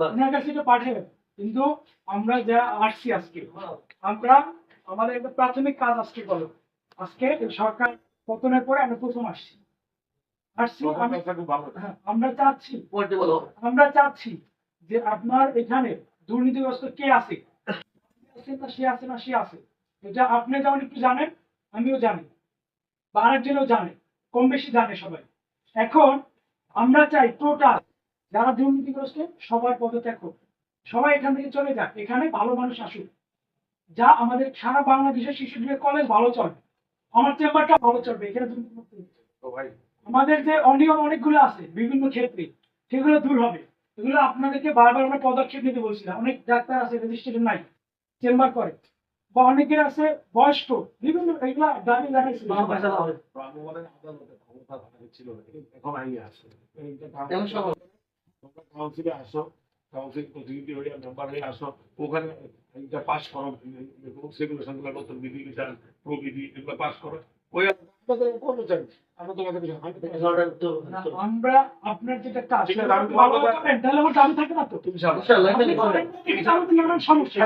ওনার কাছে এটা পাঠাবেন কিন্তু আমরা যা আসছি আজকে আমরা আমাদের একটা প্রাথমিক কাজ আজকে করো আজকে সরকার পতনের পরে আমরা প্রথম আসছি। আসছি হ্যাঁ, আমরা চাচ্ছি আমরা চাচ্ছি যে আপনার এখানে দুর্নীতিগ্রস্ত কে আছে? আছে না সে আছে না সে আছে? এটা আপনি যেমন একটু জানেন আমিও জানি। বা আরেকজনও জানে কম বেশি জানে সবাই। এখন আমরা চাই টোটাল যারা দুর্নীতিগ্রস্ত সবার পদত্যাগ হোক সবাই এখান থেকে চলে যাক। এখানে ভালো মানুষ আসুক। যা আমাদের সারা বাংলাদেশের শিশু কলেজ ভালো চলবে। আমার চেম্বারটা ভালো চলবে। এখানে হবে। আমাদের যে অনিয়ম অনেকগুলো আছে বিভিন্ন ক্ষেত্রে সেগুলো দূর হবে। এগুলো আপনাদেরকে বারবার আমরা পদক্ষেপ নিতে বলছিলাম। অনেক ডাক্তার আছে রেজিস্ট্রেশন নাই চেম্বার করে। বা অনেকের আছে বয়স্ক বিভিন্ন এগুলা ক্ষমতা তাদের ছিল তোমরা কাউন্সিলে আসো কাউন্সিল প্রতিনিধি হয়ে মেম্বার হয়ে আসো ওখানে এইটা পাস করো সেগুলেশন নতুন বিধি বিধান প্রবিধি এগুলো পাস করো। ওই আমরা আপনার যেটা এটা সমস্যা